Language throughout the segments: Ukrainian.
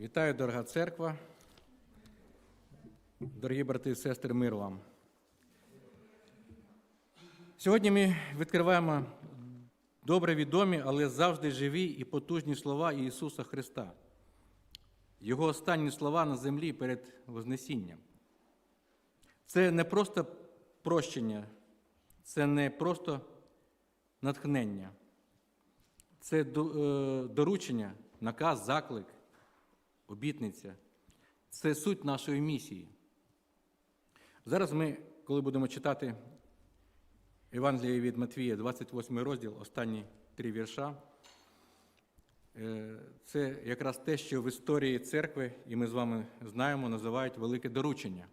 Вітаю, дорога церква. Дорогі брати і сестри, мир вам. Сьогодні ми відкриваємо добре відомі, але завжди живі і потужні слова Ісуса Христа. Його останні слова на землі перед Вознесінням. Це не просто прощення, це не просто натхнення, це е, доручення, наказ, заклик, обітниця. Це суть нашої місії. Зараз ми, коли будемо читати Євангеліє від Матвія, 28 розділ, останні три вірша, е, це якраз те, що в історії церкви, і ми з вами знаємо, називають велике доручення.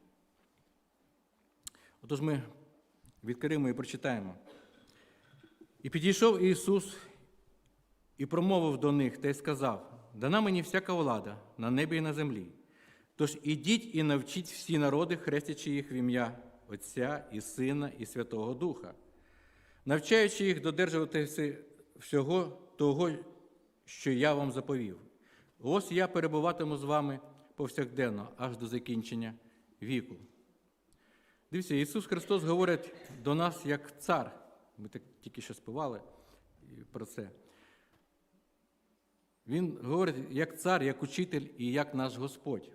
Отож ми відкриємо і прочитаємо. І підійшов Ісус і промовив до них та й сказав: Дана мені всяка влада на небі і на землі. Тож ідіть і навчіть всі народи, хрестячи їх в ім'я Отця і Сина, і Святого Духа, навчаючи їх додержуватися всього того, що я вам заповів. Ось я перебуватиму з вами повсякденно, аж до закінчення віку. Дивіться, Ісус Христос говорить до нас як цар. Ми так тільки що співали про це. Він говорить як цар, як учитель і як наш Господь.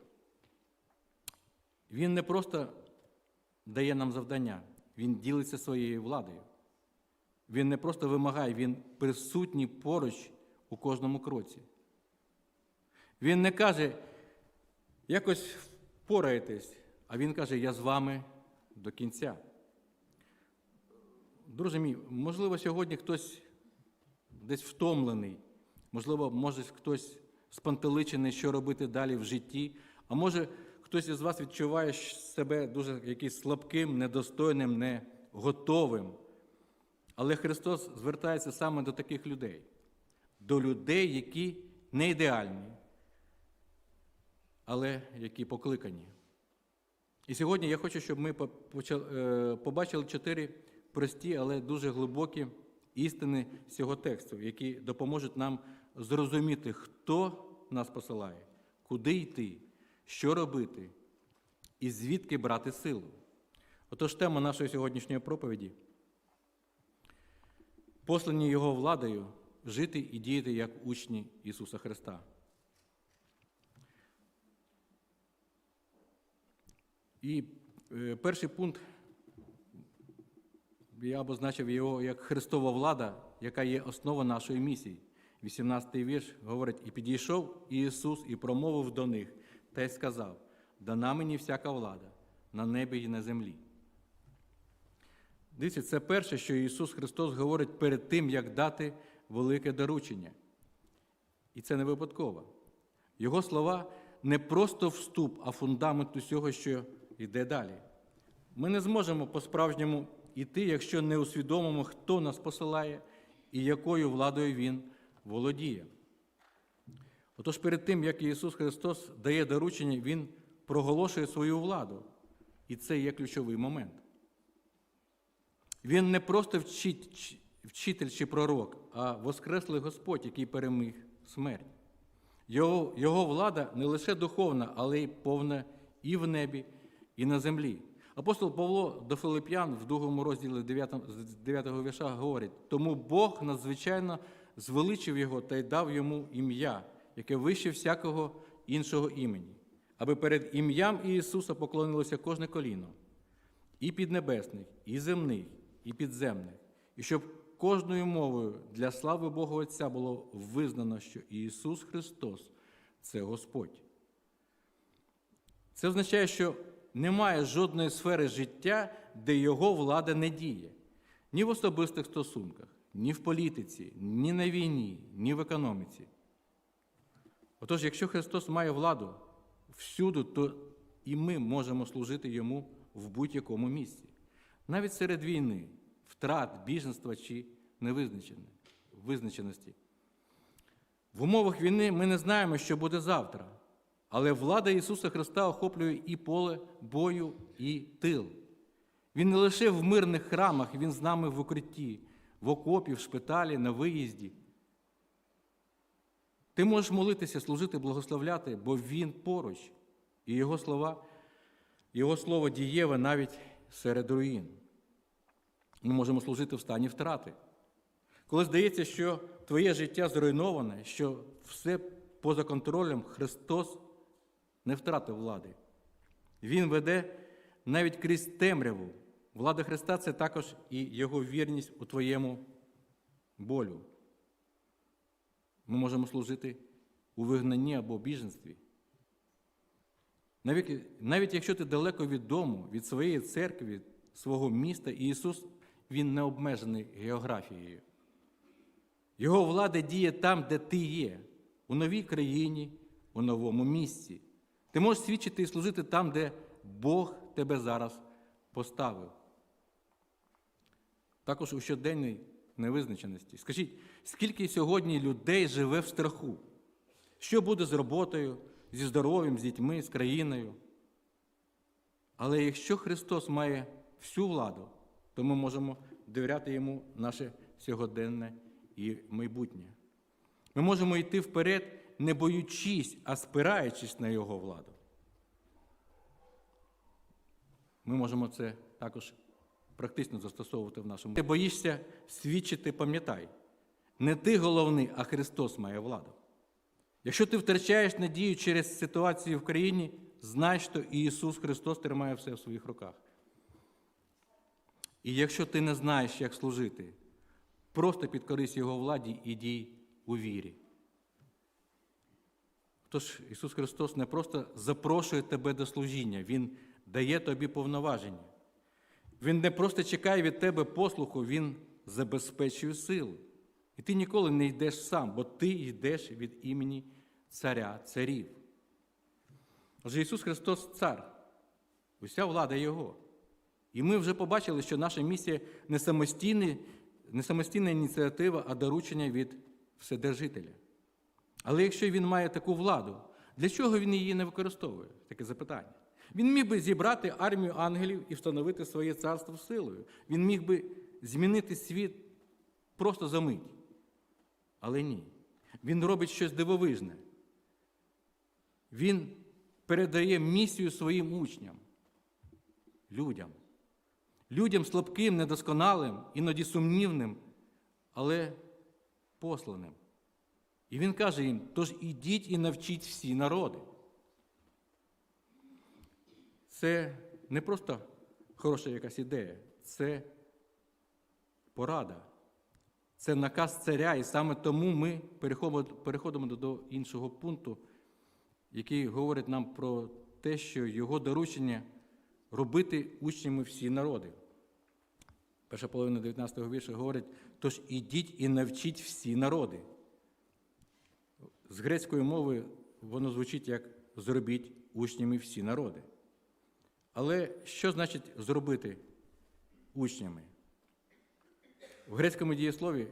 Він не просто дає нам завдання, він ділиться своєю владою. Він не просто вимагає, він присутній поруч у кожному кроці. Він не каже, якось впораєтесь, а він каже, я з вами до кінця. Друзі мій, можливо, сьогодні хтось десь втомлений, можливо, може хтось спантеличений, що робити далі в житті, а може хтось із вас відчуває себе дуже якийсь слабким, недостойним, не готовим. Але Христос звертається саме до таких людей, до людей, які не ідеальні, але які покликані. І сьогодні я хочу, щоб ми е, побачили чотири прості, але дуже глибокі істини цього тексту, які допоможуть нам зрозуміти, хто нас посилає, куди йти, що робити і звідки брати силу. Отож, тема нашої сьогоднішньої проповіді послані Його владою жити і діяти як учні Ісуса Христа. І е, перший пункт я обозначив його як Христова влада, яка є основа нашої місії. 18-й вірш говорить: І підійшов Ісус і промовив до них, та й сказав: Дана мені всяка влада на небі і на землі. Дивіться, це перше, що Ісус Христос говорить перед тим, як дати велике доручення. І це не випадково. Його слова не просто вступ, а фундамент усього, що йде далі. Ми не зможемо по-справжньому йти, якщо не усвідомимо, хто нас посилає і якою владою Він володіє. Отож, перед тим, як Ісус Христос дає доручення, Він проголошує свою владу. І це є ключовий момент. Він не просто вчить, вчитель чи пророк, а воскреслий Господь, який переміг смерть. Його, його влада не лише духовна, але й повна і в небі, і на землі. Апостол Павло до Филип'ян в другому розділі 9, 9 вірша говорить: тому Бог надзвичайно звеличив його та й дав йому ім'я, яке вище всякого іншого імені, аби перед ім'ям Ісуса поклонилося кожне коліно, і піднебесних, і земних, і підземних, і щоб кожною мовою для слави Бога Отця було визнано, що Ісус Христос це Господь. Це означає, що немає жодної сфери життя, де Його влада не діє. Ні в особистих стосунках, ні в політиці, ні на війні, ні в економіці. Отож, якщо Христос має владу всюди, то і ми можемо служити Йому в будь-якому місці, навіть серед війни, втрат, біженства чи невизначеності. В умовах війни ми не знаємо, що буде завтра. Але влада Ісуса Христа охоплює і поле бою, і тил. Він не лише в мирних храмах, Він з нами в укритті, в окопі, в шпиталі, на виїзді. Ти можеш молитися, служити, благословляти, бо Він поруч, і Його слова, Його слово дієве навіть серед руїн. Ми можемо служити в стані втрати. Коли здається, що твоє життя зруйноване, що все поза контролем, Христос не втратив влади. Він веде навіть крізь темряву. Влада Христа це також і Його вірність у твоєму болю. Ми можемо служити у вигнанні або біженстві. Навіть, навіть якщо ти далеко від дому, від своєї церкви, свого міста, Ісус Він не обмежений географією. Його влада діє там, де ти є, у новій країні, у новому місці. Ти можеш свідчити і служити там, де Бог тебе зараз поставив. Також у щоденній невизначеності. Скажіть, скільки сьогодні людей живе в страху? Що буде з роботою, зі здоров'ям, з дітьми, з країною? Але якщо Христос має всю владу, то ми можемо довіряти Йому наше сьогоденне і майбутнє. Ми можемо йти вперед, не боючись, а спираючись на Його владу. Ми можемо це також практично застосовувати в нашому. Ти боїшся свідчити, пам'ятай. Не ти головний, а Христос має владу. Якщо ти втрачаєш надію через ситуацію в країні, знай, що Ісус Христос тримає все в своїх руках. І якщо ти не знаєш, як служити, просто підкорись Його владі і дій у вірі. Тож Ісус Христос не просто запрошує тебе до служіння, Він дає тобі повноваження. Він не просто чекає від тебе послуху, Він забезпечує силу. І ти ніколи не йдеш сам, бо ти йдеш від імені Царя царів. Отже, Ісус Христос цар, уся влада Його. І ми вже побачили, що наша місія не самостійна, не самостійна ініціатива, а доручення від Вседержителя. Але якщо він має таку владу, для чого він її не використовує? Таке запитання. Він міг би зібрати армію ангелів і встановити своє царство силою. Він міг би змінити світ просто за мить. Але ні. Він робить щось дивовижне. Він передає місію своїм учням, людям. Людям слабким, недосконалим, іноді сумнівним, але посланим. І він каже їм: тож ідіть і навчіть всі народи. Це не просто хороша якась ідея, це порада, це наказ царя, і саме тому ми переходимо до іншого пункту, який говорить нам про те, що його доручення робити учнями всі народи. Перша половина 19 го вірша говорить: тож ідіть і навчіть всі народи. З грецької мови воно звучить як зробіть учнями всі народи. Але що значить зробити учнями? В грецькому дієслові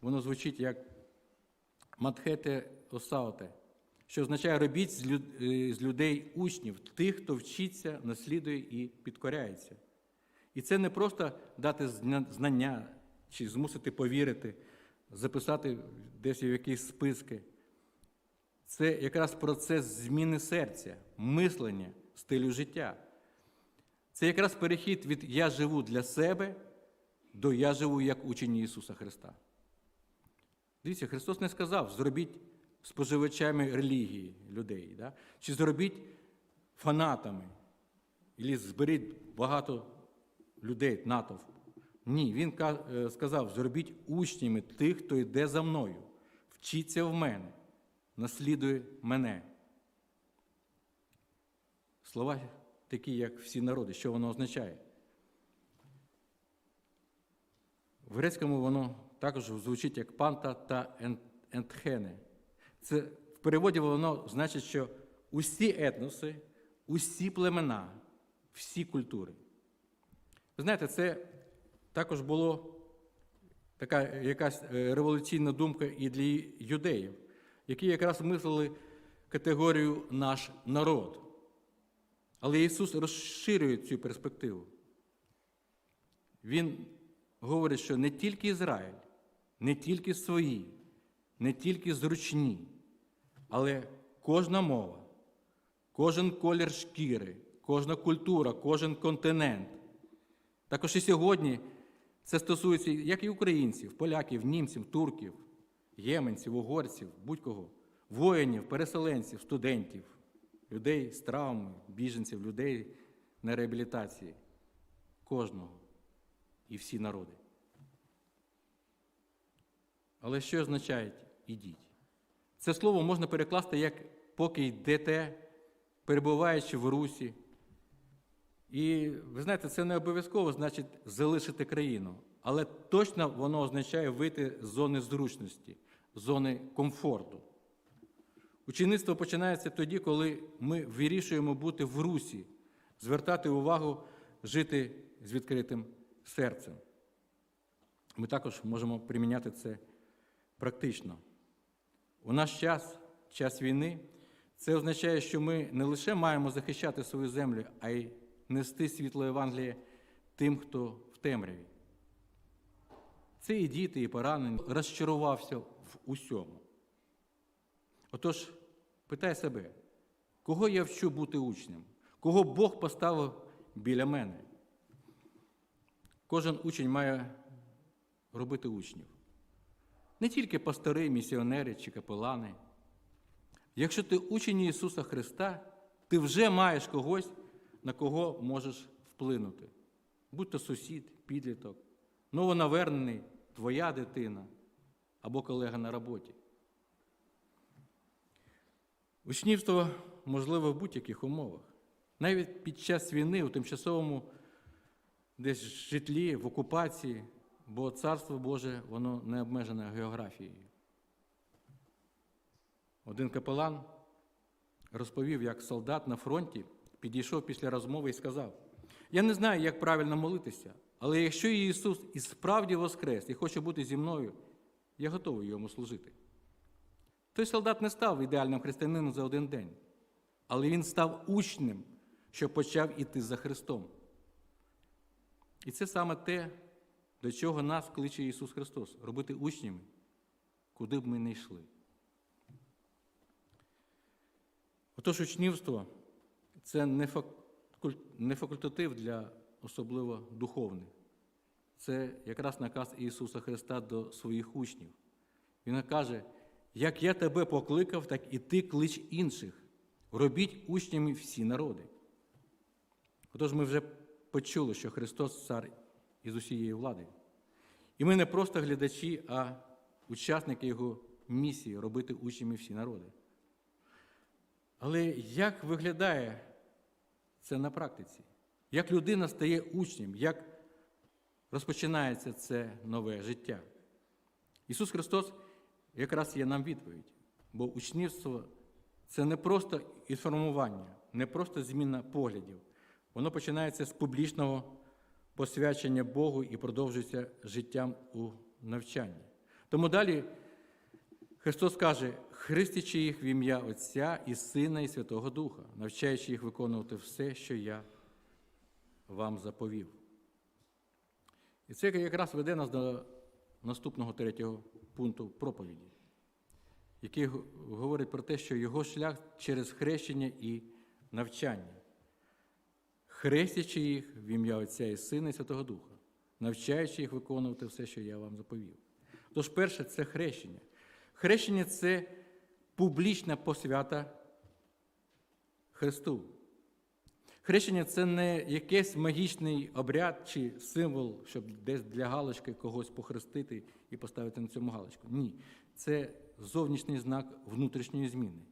воно звучить як матхете осаоте, що означає робіть з людей учнів, тих, хто вчиться, наслідує і підкоряється. І це не просто дати знання чи змусити повірити, записати десь в якісь списки. Це якраз процес зміни серця, мислення, стилю життя. Це якраз перехід від Я живу для себе до Я живу як учень Ісуса Христа. Дивіться, Христос не сказав, зробіть споживачами релігії людей, да? чи зробіть фанатами, або зберіть багато людей, натовп. Ні, Він сказав, зробіть учнями тих, хто йде за мною, вчіться в мене, наслідує мене. Слова такі, як всі народи, що воно означає? В грецькому воно також звучить як панта та ентхене. Це в переводі воно значить, що усі етноси, усі племена, всі культури. Ви знаєте, це також було така якась революційна думка і для юдеїв, які якраз мислили категорію наш народ. Але Ісус розширює цю перспективу. Він говорить, що не тільки Ізраїль, не тільки свої, не тільки зручні, Але кожна мова, кожен колір шкіри, кожна культура, кожен континент. Також і сьогодні це стосується як і українців, поляків, німців, турків, єменців, угорців, будь-кого, воїнів, переселенців, студентів, людей з травмою, біженців, людей на реабілітації. Кожного і всі народи. Але що означає ідіть? Це слово можна перекласти як поки йдете, перебуваючи в русі. І ви знаєте, це не обов'язково значить залишити країну, але точно воно означає вийти з зони зручності, з зони комфорту. Учеництво починається тоді, коли ми вирішуємо бути в русі, звертати увагу, жити з відкритим серцем. Ми також можемо приміняти це практично. У наш час, час війни, це означає, що ми не лише маємо захищати свою землю, а й нести світло Євангелія тим, хто в темряві. Це і діти, і поранені, розчарувався в усьому. Отож, питай себе, кого я вчу бути учнем? Кого Бог поставив біля мене? Кожен учень має робити учнів. Не тільки пастори, місіонери чи капелани. Якщо ти учень Ісуса Христа, ти вже маєш когось, на кого можеш вплинути. Будь то сусід, підліток, новонавернений, твоя дитина або колега на роботі. Учнівство можливе в будь-яких умовах. Навіть під час війни у тимчасовому десь житлі, в окупації, бо Царство Боже, воно не обмежене географією. Один капелан розповів, як солдат на фронті підійшов після розмови і сказав: Я не знаю, як правильно молитися, але якщо Ісус і справді воскрес і хоче бути зі мною, я готовий йому служити. Той солдат не став ідеальним християнином за один день, але він став учнем, що почав іти за Христом. І це саме те, до чого нас кличе Ісус Христос робити учнями, куди б ми не йшли. Отож, учнівство це не, факультатив для особливо духовних. Це якраз наказ Ісуса Христа до своїх учнів. Він каже, як я тебе покликав, так і ти клич інших. Робіть учнями всі народи. Отож, ми вже почули, що Христос цар із усієї влади. І ми не просто глядачі, а учасники Його місії робити учнями всі народи. Але як виглядає це на практиці? Як людина стає учнем, як розпочинається це нове життя? Ісус Христос якраз є нам відповідь, бо учнівство це не просто інформування, не просто зміна поглядів. Воно починається з публічного посвячення Богу і продовжується життям у навчанні. Тому далі Христос каже, хрестячи їх в ім'я Отця і Сина, і Святого Духа, навчаючи їх виконувати все, що я вам заповів. І це якраз веде нас до наступного третього пункту проповіді, який говорить про те, що його шлях через хрещення і навчання, хрестячи їх в ім'я Отця і Сина і Святого Духа, навчаючи їх виконувати все, що я вам заповів. Тож, перше, це хрещення. Хрещення це публічна посвята Христу. Хрещення це не якийсь магічний обряд чи символ, щоб десь для галочки когось похрестити і поставити на цьому галочку. Ні. Це зовнішній знак внутрішньої зміни.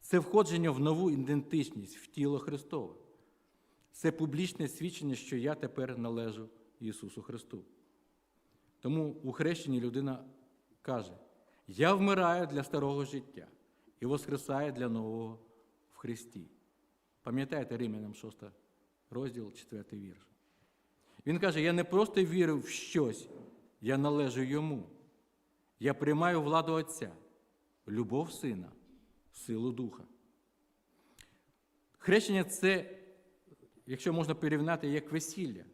Це входження в нову ідентичність, в тіло Христове. Це публічне свідчення, що я тепер належу Ісусу Христу. Тому у хрещенні людина каже: Я вмираю для старого життя і воскресаю для нового в Христі. Пам'ятаєте Римлянам 6 розділ, 4 вірш. Він каже: Я не просто вірю в щось, я належу йому. Я приймаю владу Отця, любов Сина, силу Духа. Хрещення це, якщо можна порівняти, як весілля.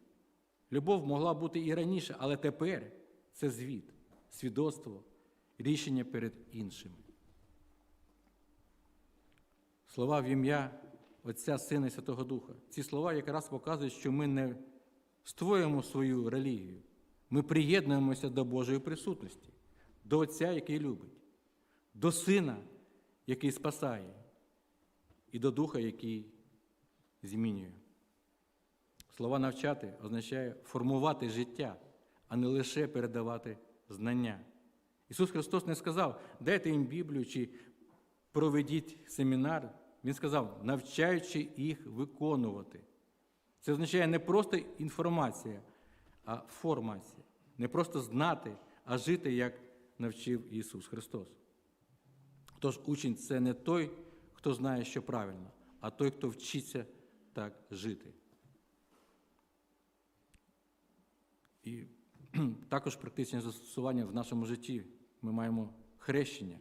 Любов могла бути і раніше, але тепер це звіт, свідоцтво, рішення перед іншими. слова в ім'я Отця, Сина і Святого Духа. Ці слова якраз показують, що ми не створюємо свою релігію, ми приєднуємося до Божої присутності, до Отця, який любить, до Сина, який спасає, і до Духа, який змінює. Слова навчати означає формувати життя, а не лише передавати знання. Ісус Христос не сказав, дайте їм Біблію чи проведіть семінар. Він сказав, навчаючи їх виконувати. Це означає не просто інформація, а формація. Не просто знати, а жити, як навчив Ісус Христос. Тож учень це не той, хто знає, що правильно, а той, хто вчиться так жити. І також практичне застосування в нашому житті ми маємо хрещення.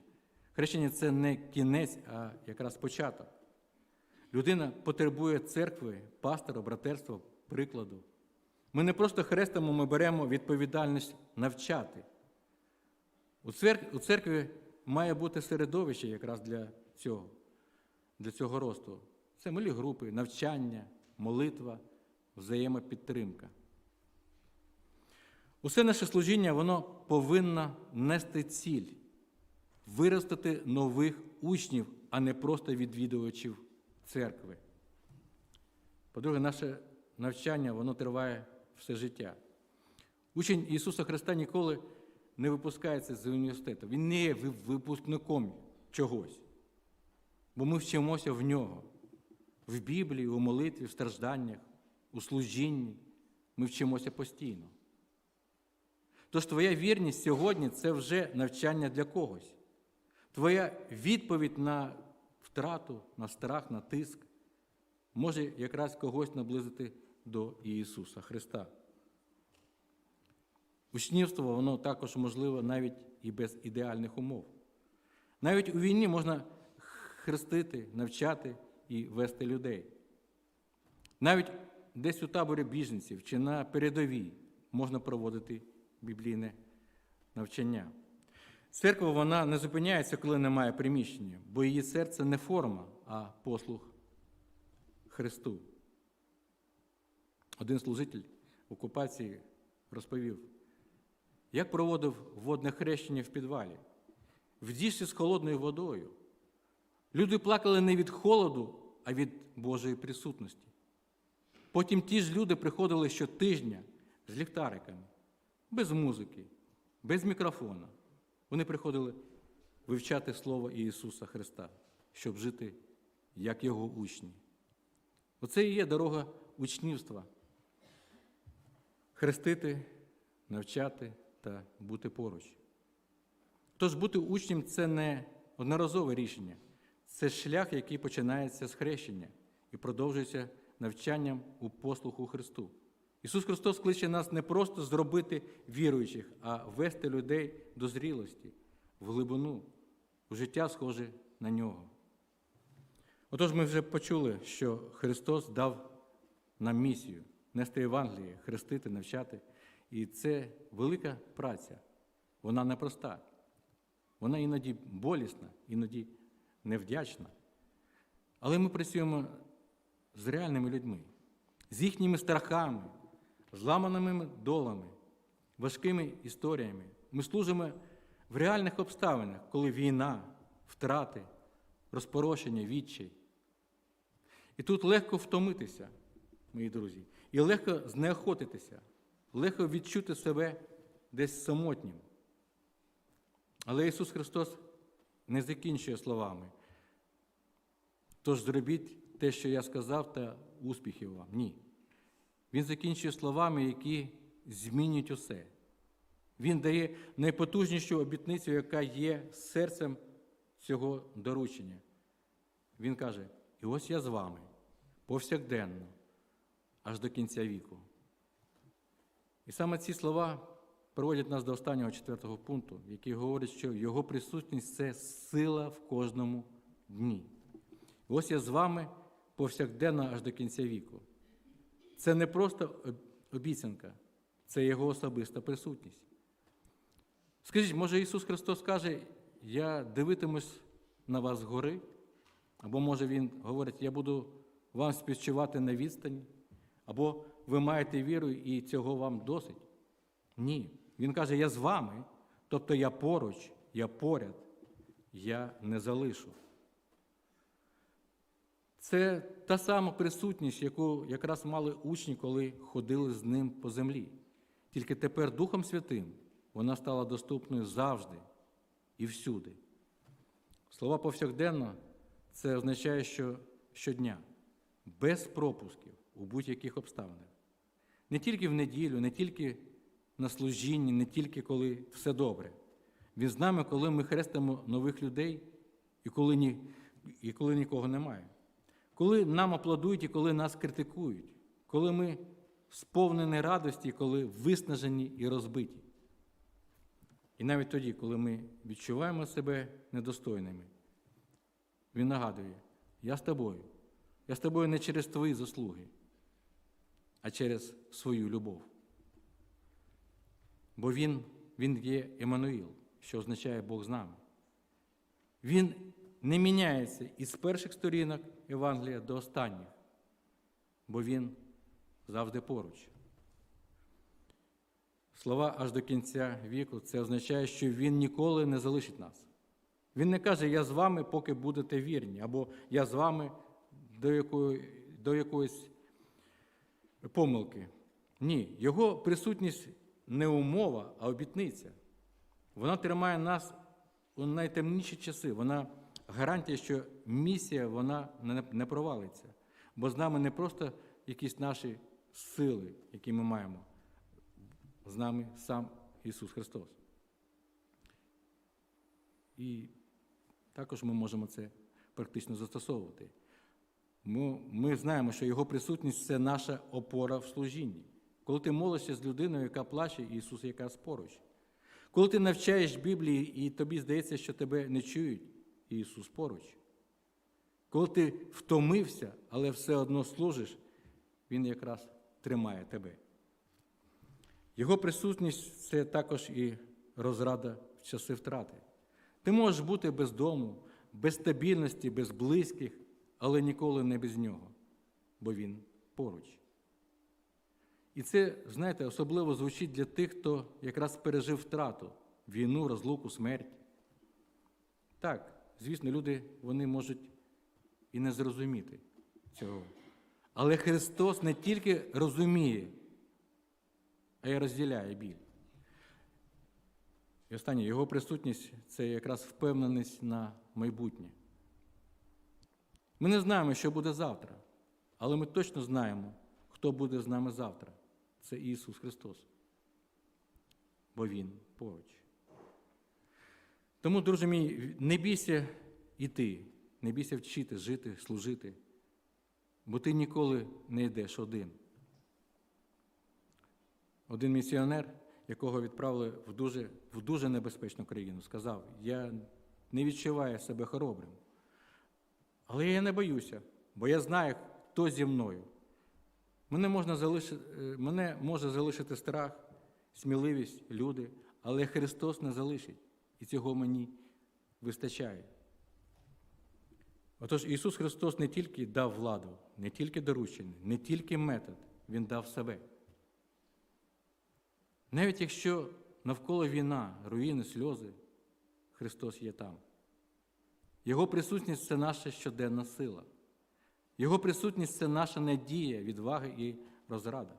Хрещення це не кінець, а якраз початок. Людина потребує церкви, пастора, братерства, прикладу. Ми не просто хрестимо, ми беремо відповідальність навчати. У церкві, у церкві має бути середовище якраз для цього, для цього росту. Це малі групи, навчання, молитва, взаємопідтримка. Усе наше служіння воно повинно нести ціль, виростити нових учнів, а не просто відвідувачів церкви. По-друге, наше навчання воно триває все життя. Учень Ісуса Христа ніколи не випускається з університету. Він не є випускником чогось. Бо ми вчимося в нього. В Біблії, у молитві, в стражданнях, у служінні. Ми вчимося постійно. Тож твоя вірність сьогодні це вже навчання для когось. Твоя відповідь на втрату, на страх, на тиск може якраз когось наблизити до Ісуса Христа. Учнівство, воно також можливо навіть і без ідеальних умов. Навіть у війні можна хрестити, навчати і вести людей. Навіть десь у таборі біженців чи на передовій можна проводити біблійне навчання. Церква вона не зупиняється, коли немає приміщення, бо її серце не форма, а послуг Христу. Один служитель окупації розповів, як проводив водне хрещення в підвалі, в з холодною водою. Люди плакали не від холоду, а від Божої присутності. Потім ті ж люди приходили щотижня з ліхтариками, без музики, без мікрофона. Вони приходили вивчати Слово Ісуса Христа, щоб жити як Його учні. Оце і є дорога учнівства. Хрестити, навчати та бути поруч. Тож бути учнем це не одноразове рішення, це шлях, який починається з хрещення і продовжується навчанням у послуху Христу. Ісус Христос кличе нас не просто зробити віруючих, а вести людей до зрілості, в глибину, в життя схоже на нього. Отож, ми вже почули, що Христос дав нам місію нести Євангеліє, хрестити, навчати. І це велика праця. Вона непроста. Вона іноді болісна, іноді невдячна. Але ми працюємо з реальними людьми, з їхніми страхами, зламаними долами, важкими історіями. Ми служимо в реальних обставинах, коли війна, втрати, розпорошення, відчай. І тут легко втомитися, мої друзі, і легко знеохотитися, легко відчути себе десь самотнім. Але Ісус Христос не закінчує словами. Тож зробіть те, що я сказав, та успіхів вам. Ні. Він закінчує словами, які змінюють усе. Він дає найпотужнішу обітницю, яка є серцем цього доручення. Він каже: і ось я з вами повсякденно, аж до кінця віку. І саме ці слова приводять нас до останнього четвертого пункту, який говорить, що Його присутність це сила в кожному дні. І ось я з вами повсякденно аж до кінця віку. Це не просто обіцянка, це Його особиста присутність. Скажіть, може Ісус Христос каже, я дивитимусь на вас згори, Або, може, Він говорить, я буду вам співчувати на відстані, або ви маєте віру і цього вам досить. Ні. Він каже, я з вами, тобто я поруч, я поряд, я не залишу. Це та сама присутність, яку якраз мали учні, коли ходили з ним по землі. Тільки тепер Духом Святим вона стала доступною завжди і всюди. Слова повсякденно це означає, що щодня, без пропусків у будь-яких обставинах. Не тільки в неділю, не тільки на служінні, не тільки коли все добре. Він з нами, коли ми хрестимо нових людей і коли, ні, і коли нікого немає. Коли нам аплодують і коли нас критикують, коли ми сповнені радості, коли виснажені і розбиті. І навіть тоді, коли ми відчуваємо себе недостойними, він нагадує: я з тобою. Я з тобою не через твої заслуги, а через свою любов. Бо Він, він є Еммануїл, що означає Бог з нами. Він не міняється із перших сторінок Євангелія до останніх, бо Він завжди поруч. Слова аж до кінця віку це означає, що Він ніколи не залишить нас. Він не каже, я з вами, поки будете вірні, або я з вами до, якої, до якоїсь помилки. Ні, Його присутність не умова, а обітниця. Вона тримає нас у найтемніші часи. Вона гарантія, що місія вона не, провалиться. Бо з нами не просто якісь наші сили, які ми маємо. З нами сам Ісус Христос. І також ми можемо це практично застосовувати. Ми, ми знаємо, що Його присутність це наша опора в служінні. Коли ти молишся з людиною, яка плаче, Ісус якраз поруч. Коли ти навчаєш Біблії, і тобі здається, що тебе не чують, Ісус поруч. Коли ти втомився, але все одно служиш, Він якраз тримає тебе. Його присутність це також і розрада в часи втрати. Ти можеш бути без дому, без стабільності, без близьких, але ніколи не без нього, бо він поруч. І це, знаєте, особливо звучить для тих, хто якраз пережив втрату, війну, розлуку, смерть. Так, звісно, люди вони можуть і не зрозуміти цього. Але Христос не тільки розуміє, а й розділяє біль. І останнє, його присутність це якраз впевненість на майбутнє. Ми не знаємо, що буде завтра, але ми точно знаємо, хто буде з нами завтра. Це Ісус Христос. Бо Він поруч. Тому, друже мій, не бійся йти, не бійся вчити, жити, служити, бо ти ніколи не йдеш один. Один місіонер, якого відправили в дуже, в дуже небезпечну країну, сказав: Я не відчуваю себе хоробрим. Але я не боюся, бо я знаю, хто зі мною. Мене, можна залишити, мене може залишити страх, сміливість, люди, але Христос не залишить, і цього мені вистачає. Отож, Ісус Христос не тільки дав владу, не тільки доручення, не тільки метод, Він дав себе. Навіть якщо навколо війна, руїни, сльози, Христос є там. Його присутність це наша щоденна сила. Його присутність це наша надія, відвага і розрада.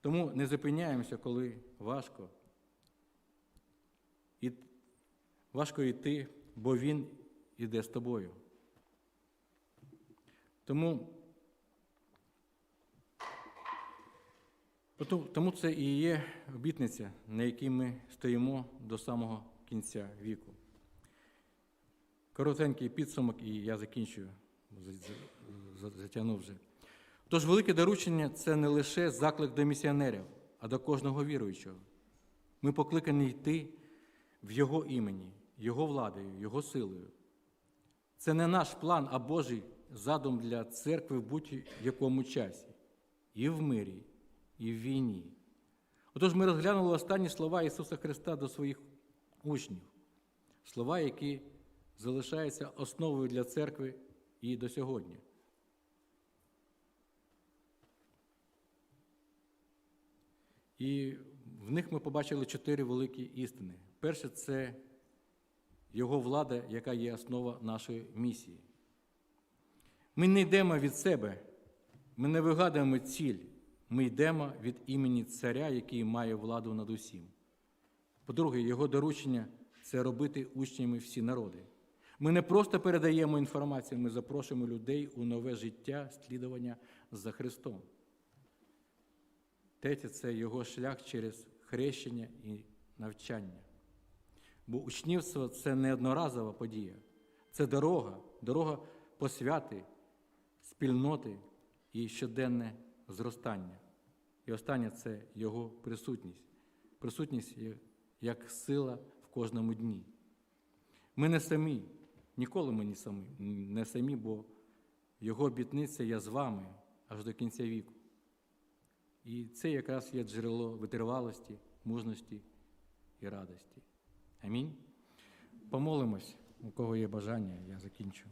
Тому не зупиняємося, коли важко. І важко йти, бо Він іде з тобою. Тому, тому це і є обітниця, на якій ми стоїмо до самого кінця віку. Коротенький підсумок, і я закінчую, затягнув вже. Тож, велике доручення це не лише заклик до місіонерів, а до кожного віруючого. Ми покликані йти в Його імені, Його владою, Його силою. Це не наш план, а Божий задум для церкви в будь-якому часі, і в мирі, і в війні. Отож, ми розглянули останні слова Ісуса Христа до своїх учнів, слова, які залишаються основою для церкви і до сьогодні. І в них ми побачили чотири великі істини. Перше це його влада, яка є основа нашої місії. Ми не йдемо від себе, ми не вигадуємо ціль, ми йдемо від імені царя, який має владу над усім. По-друге, його доручення це робити учнями всі народи. Ми не просто передаємо інформацію, ми запрошуємо людей у нове життя, слідування за Христом. Третє це його шлях через хрещення і навчання. Бо учнівство це не одноразова подія, це дорога, дорога посвяти, спільноти і щоденне зростання. І останнє це його присутність. Присутність як сила в кожному дні. Ми не самі, ніколи ми не самі, не самі, бо його обітниця я з вами аж до кінця віку. І це якраз є джерело витривалості, мужності і радості. Амінь. Помолимось, у кого є бажання, я закінчу.